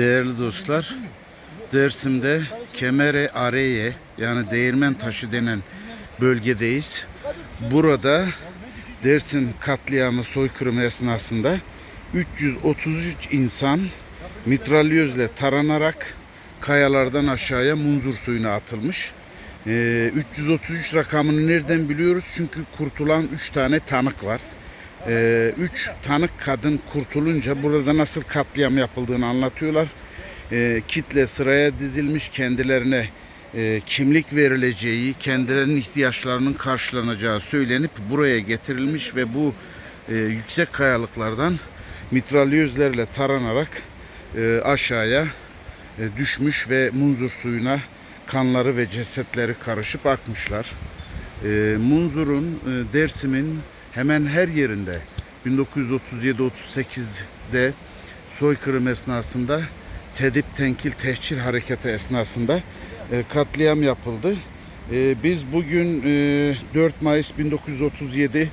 Değerli dostlar, Dersim'de Kemere Areye yani Değirmen Taşı denen bölgedeyiz. Burada Dersim katliamı soykırımı esnasında 333 insan mitralyözle taranarak kayalardan aşağıya munzur suyuna atılmış. Ee, 333 rakamını nereden biliyoruz? Çünkü kurtulan 3 tane tanık var. 3 tanık kadın kurtulunca burada nasıl katliam yapıldığını anlatıyorlar. Ee, kitle sıraya dizilmiş kendilerine e, kimlik verileceği, kendilerinin ihtiyaçlarının karşılanacağı söylenip buraya getirilmiş ve bu e, yüksek kayalıklardan mitralyözlerle taranarak e, aşağıya e, düşmüş ve munzur suyuna kanları ve cesetleri karışıp akmışlar. E, Munzur'un, e, Dersim'in hemen her yerinde 1937-38'de soykırım esnasında tedip tenkil tehcir hareketi esnasında e, katliam yapıldı. E, biz bugün e, 4 Mayıs 1937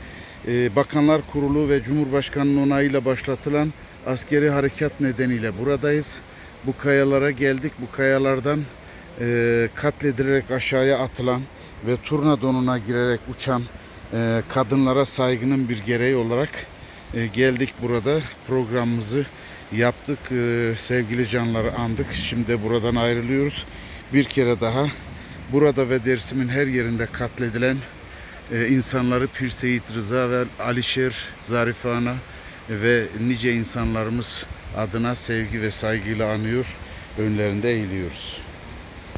e, Bakanlar Kurulu ve Cumhurbaşkanı'nın onayıyla başlatılan askeri harekat nedeniyle buradayız. Bu kayalara geldik. Bu kayalardan e, katledilerek aşağıya atılan ve turna donuna girerek uçan e, kadınlara saygının bir gereği olarak e, geldik burada programımızı yaptık. E, sevgili canları andık. Şimdi buradan ayrılıyoruz. Bir kere daha burada ve Dersim'in her yerinde katledilen e, insanları Pir Seyit Rıza ve Alişer Zarife Ana ve nice insanlarımız adına sevgi ve saygıyla anıyor. Önlerinde eğiliyoruz.